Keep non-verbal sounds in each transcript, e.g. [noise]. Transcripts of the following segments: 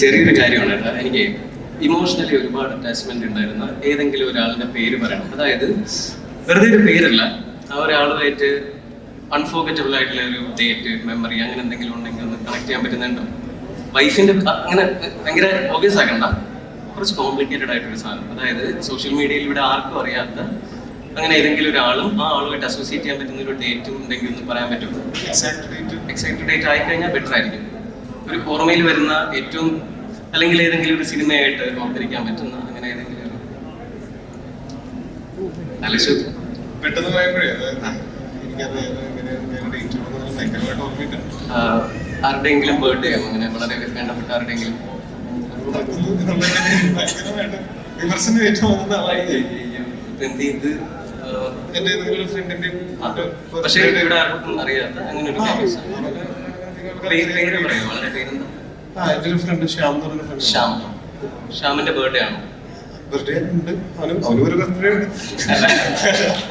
ചെറിയൊരു കാര്യമാണ് കേട്ടോ. എനിക്ക് ഇമോഷണലി ഒരുപാട് അറ്റാച്ച്മെന്റ് ഉണ്ടായിരുന്ന ഏതെങ്കിലും ഒരാളുടെ പേര് പറയണം. അതായത് വെറുതെ ഒരു പേരല്ല. ആ ഒരാളുമായിട്ട് അൺഫോർഗറ്റബിൾ ആയിട്ടുള്ള ഒരു ഡേറ്റ് മെമ്മറി അങ്ങനെ എന്തെങ്കിലും ഉണ്ടെങ്കിൽ ഒന്ന് കണക്ട് ചെയ്യാൻ പറ്റുന്നുണ്ടോ? വൈഫിന്റെ അങ്ങനെ ഭയങ്കര ഓബിയസ് ആക്കണ്ട. കുറച്ച് കോംപ്ലിക്കേറ്റഡ് ആയിട്ടൊരു സാധനം. അതായത് സോഷ്യൽ മീഡിയയിൽ ഇവിടെ ആർക്കും അറിയാത്ത അങ്ങനെ ഏതെങ്കിലും ഒരാളും ആ ആളുമായിട്ട് അസോസിയേറ്റ് ചെയ്യാൻ പറ്റുന്ന ഒരു ഡേറ്റ് ഉണ്ടെങ്കിൽ ഒന്ന് പറയാൻ പറ്റുമോ? എക്സാക്ട് ഡേറ്റ് ഡേറ്റ് ആയി കഴിഞ്ഞാൽ ബെറ്റർ ആയിരിക്കും. ഒരു ഓർമ്മയിൽ വരുന്ന ഏറ്റവും അല്ലെങ്കിൽ ഏതെങ്കിലും ഒരു സിനിമയായിട്ട് ഓർത്തിരിക്കാൻ പറ്റുന്ന അങ്ങനെ ഏതെങ്കിലും പെട്ടെന്ന് പറയുമ്പോഴേ ആരുടെയെങ്കിലും ബർത്ത്ഡേ അങ്ങനെ? വളരെ വേണ്ടപ്പെട്ട ആരുടെയെങ്കിലും വിമർശനം എന്ത് പക്ഷേ ഇവിടെ ആർക്കും അറിയാത്ത അങ്ങനെ ഒരു പേര് പേര് പറയാം വളരെ പേരെന്താ ആ എന്റെ ഒരു ഫ്രണ്ട് ശ്യാം എന്ന് പറഞ്ഞ ഫ്രണ്ട് ശ്യാം. ശ്യാമിന്റെ ബർത്ത്ഡേ ആണോ? ബർത്ത്ഡേ ഉണ്ട്. അവനും അവനും ഒരു ബർത്ത്ഡേ ഉണ്ട്.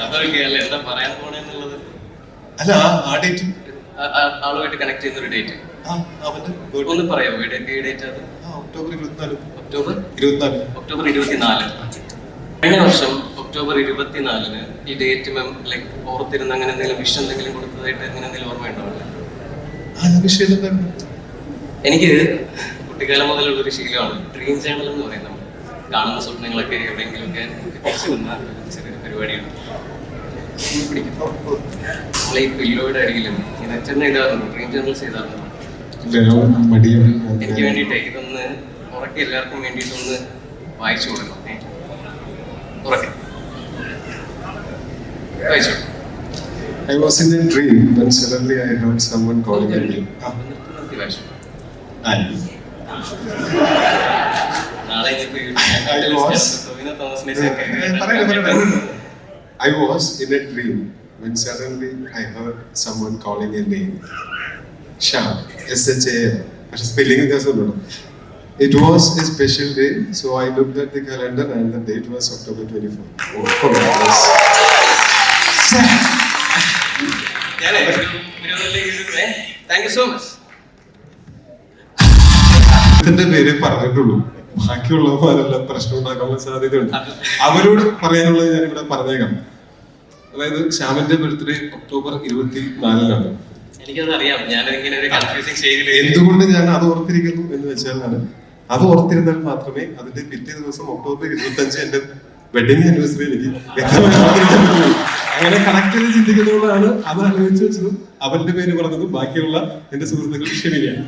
അതൊക്കെ അല്ല? എന്താ പറയാൻ പോണെന്നുള്ളത്? അല്ല ആ ആ ഡേറ്റ് ആ- ആ- ആളുമായിട്ട് കണക്ട് ചെയ്യുന്ന ഒരു ഡേറ്റ് ആ ബർത്ത്ഡേ ഒന്ന് പറയാമോ ഡേറ്റ് അത് ആ ഒക്ടോബർ ഇരുപത്തിനാല്. ഒക്ടോബർ? ഇരുപത്തിനാല്. ഒക്ടോബർ ഇരുപത്തിനാല്. കഴിഞ്ഞ വർഷം ഒക്ടോബർ ഇരുപത്തിനാലിന് ഈ ഡേറ്റ് ലൈക്ക് ഓർത്തിരുന്ന് അങ്ങനെ എന്തെങ്കിലും വിഷ് എന്തെങ്കിലും കൊടുത്തതായിട്ട് അങ്ങനെ എന്തെങ്കിലും ഓർമ്മയുണ്ടോ? എനിക്ക് കുട്ടിക്കാലം മുതലുള്ള ഒരു ശീലമാണ്. ഡ്രീം ചാനൽ എന്ന് പറയുന്നത് കാണുന്ന സ്വപ്നങ്ങളൊക്കെ എവിടെയെങ്കിലുമൊക്കെ ചെറിയൊരു തിരിച്ചു വന്ന പരിപാടിയാണ്. നമ്മളെ ഈ പില്ലോയുടെ അടിയിലും ഡ്രീം എനിക്ക് വേണ്ടിയിട്ട് ഇതൊന്ന് ഉറക്കെ എല്ലാവർക്കും വേണ്ടിയിട്ടൊന്ന് വായിച്ചു കൊടുക്കണം? ഉറക്കെ. വായിച്ചു? I was in a dream when suddenly I heard someone calling my name. ആ, നിർത്തി വായിച്ചു ആയി. നാളെ ഇനിയിപ്പോ I was- ടോവിനോ [laughs] തോമസിനെ ഏ, പറയട്ടെ, പറയട്ടെ. I was in a dream when suddenly I heard someone calling a name. Sham. S H A M. പക്ഷെ spelling വ്യത്യാസമുണ്ടോ it was a special day so I look at the calendar and the date was October twenty four thank you so much ഇതിന്റെ പേര് പറഞ്ഞിട്ടുള്ളൂ. ബാക്കിയുള്ളവരെല്ലാം പ്രശ്നം ഉണ്ടാക്കാനുള്ള സാധ്യതയുണ്ട്. അവരോട് പറയാനുള്ളത് ഞാൻ ഇവിടെ പറഞ്ഞേക്കാം. അതായത് ശ്യാമിന്റെ ബർത്ത്ഡേ ഒക്ടോബർ ഇരുപത്തി നാലിനാണ് എനിക്കതറിയാം ഞാൻ ഇങ്ങനെ ഒരു എന്തുകൊണ്ട് ഞാൻ അത് ഓർത്തിരിക്കുന്നു എന്ന് വെച്ചാലാണ്. അത് ഓർത്തിരുന്നാൽ മാത്രമേ അതിന്റെ പിറ്റേ ദിവസം ഒക്ടോബർ ഇരുപത്തി അഞ്ച് എന്റെ വെഡിങ് ആനിവേഴ്സറി എനിക്ക്. അങ്ങനെ ചെയ്ത് ചിന്തിക്കുന്നതുകൊണ്ടാണ് അത് ആലോചിച്ച് വെച്ചതും അവന്റെ പേര് പറഞ്ഞതും ബാക്കിയുള്ള എന്റെ സുഹൃത്തുക്കൾ കളിയാണ്